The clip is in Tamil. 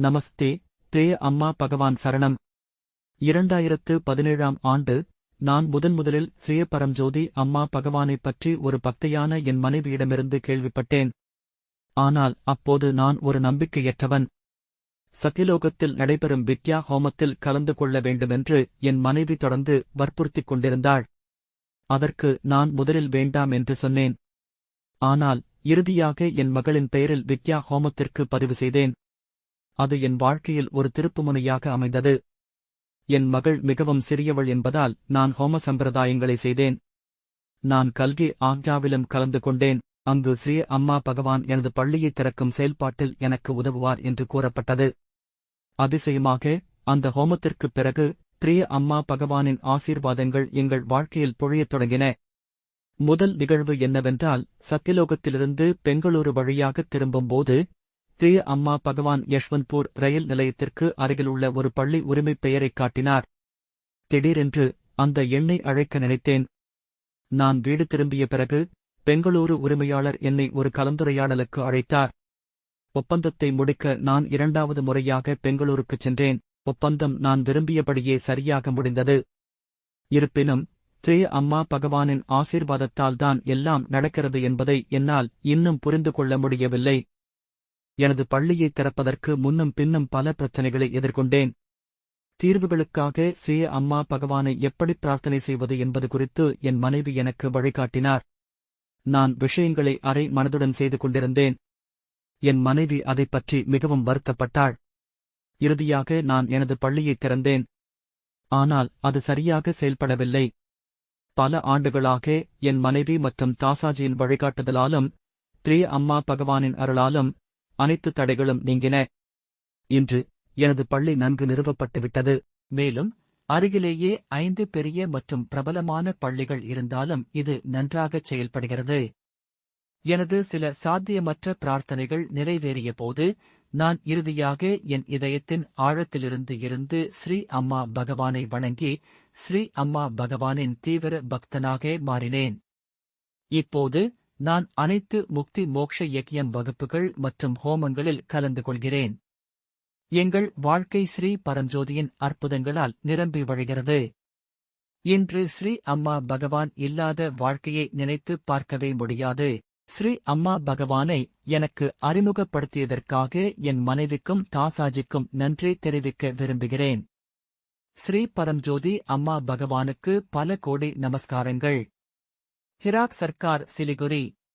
நமஸ்தே தே அம்மா பகவான் சரணம். இரண்டாயிரத்து பதினேழாம் ஆண்டு நான் முதன் முதலில் ஸ்ரீ பரம்ஜோதி அம்மா பகவானைப் பற்றி ஒரு பக்தையான என் மனைவியிடமிருந்து கேள்விப்பட்டேன். ஆனால் அப்போது நான் ஒரு நம்பிக்கையற்றவன். சத்தியலோகத்தில் நடைபெறும் வித்யா ஹோமத்தில் கலந்து கொள்ள வேண்டுமென்று என் மனைவி தொடர்ந்து வற்புறுத்திக் கொண்டிருந்தாள். அதற்கு நான் முதலில் வேண்டாம் என்று சொன்னேன். ஆனால் இறுதியாக என் மகளின் பெயரில் வித்யா ஹோமத்திற்கு பதிவு செய்தேன். அது என் வாழ்க்கையில் ஒரு திருப்புமுனையாக அமைந்தது. என் மகள் மிகவும் சிறியவள் என்பதால் நான் ஹோம சம்பிரதாயங்களை செய்தேன். நான் கல்கி ஆக்யாவிலும் கலந்து கொண்டேன். அங்கு ஸ்ரீ அம்மா பகவான் எனது பள்ளியை திறக்கும் செயல்பாட்டில் எனக்கு உதவுவார் என்று கூறப்பட்டது. அதிசயமாக அந்த ஹோமத்திற்குப் பிறகு பிரிய அம்மா பகவானின் ஆசீர்வாதங்கள் எங்கள் வாழ்க்கையில் பொழியத் தொடங்கின. முதல் நிகழ்வு என்னவென்றால் சத்தியலோகத்திலிருந்து பெங்களூரு வழியாக திரும்பும்போது தே அம்மா பகவான் யஷ்வந்த்பூர் ரயில் நிலையத்திற்கு அருகிலுள்ள ஒரு பள்ளி உரிமைப் பெயரைக் காட்டினார். திடீரென்று அந்த எண்ணை அழைக்க நினைத்தேன். நான் வீடு திரும்பிய பிறகு பெங்களூரு உரிமையாளர் என்னை ஒரு கலந்துரையாடலுக்கு அழைத்தார். ஒப்பந்தத்தை முடிக்க நான் இரண்டாவது முறையாக பெங்களூருக்குச் சென்றேன். ஒப்பந்தம் நான் விரும்பியபடியே சரியாக முடிந்தது. இருப்பினும் திரே அம்மா பகவானின் ஆசீர்வாதத்தால்தான் எல்லாம் நடக்கிறது என்பதை என்னால் இன்னும் புரிந்து கொள்ள முடியவில்லை. எனது பள்ளியை திறப்பதற்கு முன்னும் பின்னும் பல பிரச்சனைகளை எதிர்கொண்டேன். தீர்வுகளுக்காக சிய அம்மா பகவானை எப்படி பிரார்த்தனை செய்வது என்பது குறித்து என் மனைவி எனக்கு வழிகாட்டினார். நான் விஷயங்களை அரை மனதுடன் செய்து கொண்டிருந்தேன். என் மனைவி அதைப் பற்றி மிகவும் வருத்தப்பட்டாள். இறுதியாக நான் எனது பள்ளியை திறந்தேன். ஆனால் அது சரியாக செயல்படவில்லை. பல ஆண்டுகளாக என் மனைவி மற்றும் தாசாஜியின் வழிகாட்டுதலாலும் திரே அம்மா பகவானின் அருளாலும் அனைத்து தடைகளும் நீங்கின. இன்று எனது பள்ளி நன்கு நிறுவப்பட்டுவிட்டது. மேலும் அருகிலேயே ஐந்து பெரிய மற்றும் பிரபலமான பள்ளிகள் இருந்தாலும் இது நன்றாகச் செயல்படுகிறது. எனது சில சாத்தியமற்ற பிரார்த்தனைகள் நிறைவேறிய போது நான் இறுதியாக என் இதயத்தின் ஆழத்திலிருந்து இருந்து ஸ்ரீ அம்மா பகவானை வணங்கி ஸ்ரீ அம்மா பகவானின் தீவிர பக்தனாக மாறினேன். இப்போது நான் அனைத்து முக்தி மோக்ஷ இயக்கியம் வகுப்புகள் மற்றும் ஹோமங்களில் கலந்து கொள்கிறேன். எங்கள் வாழ்க்கை ஸ்ரீ பரஞ்சோதியின் அற்புதங்களால் நிரம்பி வழிகிறது. இன்று ஸ்ரீ அம்மா பகவான் இல்லாத வாழ்க்கையை நினைத்து பார்க்கவே முடியாது. ஸ்ரீ அம்மா பகவானை எனக்கு அறிமுகப்படுத்தியதற்காக என் மனைவிக்கும் தாசாஜிக்கும் நன்றி தெரிவிக்க விரும்புகிறேன். ஸ்ரீ பரம்ஜோதி அம்மா பகவானுக்கு பல கோடி நமஸ்காரங்கள். हिराक सरकार सिलीगुड़ी